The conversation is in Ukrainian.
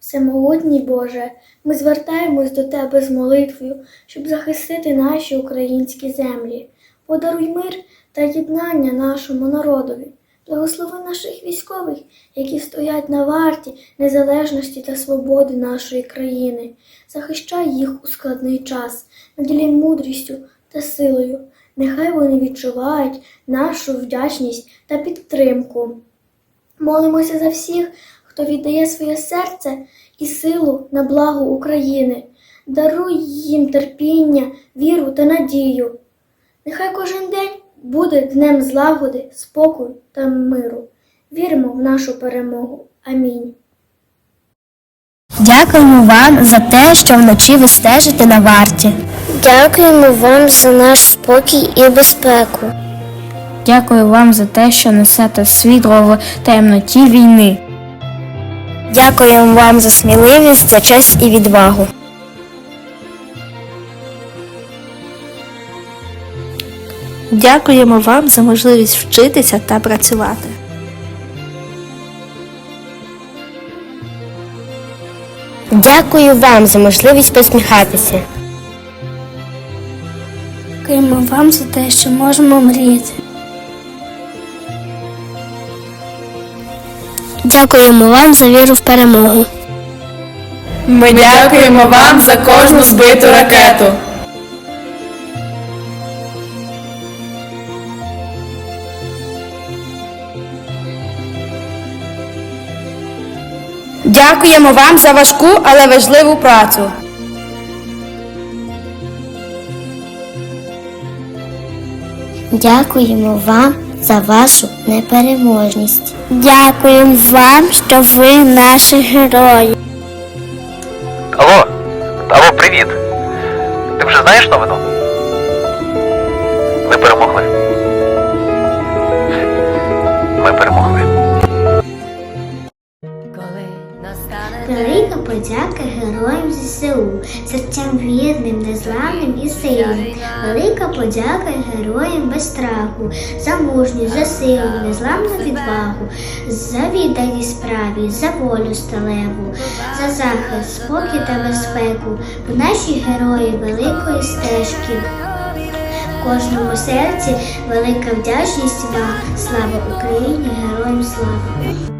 Всемогутній Боже, ми звертаємось до Тебе з молитвою, щоб захистити наші українські землі. Подаруй мир та єднання нашому народові. Благослови наших військових, які стоять на варті незалежності та свободи нашої країни. Захищай їх у складний час, наділяй мудрістю та силою. Нехай вони відчувають нашу вдячність та підтримку. Молимося за всіх, хто віддає своє серце і силу на благо України. Даруй їм терпіння, віру та надію. Нехай кожен день буде днем злагоди, спокою та миру. Віримо в нашу перемогу. Амінь. Дякуємо вам за те, що вночі ви стежите на варті. Дякуємо вам за наш спокій і безпеку. Дякую вам за те, що несете світло в темноті війни. Дякуємо вам за сміливість, за честь і відвагу. Дякуємо вам за можливість вчитися та працювати. Дякую вам за можливість посміхатися. Дякуємо вам за те, що можемо мріяти. Дякуємо вам за віру в перемогу. Ми дякуємо вам за кожну збиту ракету. Дякуємо вам за важку, але важливу працю. Дякуємо вам за вашу непереможність. Дякуємо вам, що ви наші герої. Алло, алло, привіт. Ти вже знаєш новину? Ми перемогли. Ми перемогли. Велика подяка героям ЗСУ, серцям вірним, незламним і. Велика подяка героям без страху, за мужність, за силу, незламну відвагу, за відданість справі, за волю сталеву, за захист, спокій та безпеку, бо наші герої великої стежки. В кожному серці велика вдячність вам. Слава Україні, героям слава!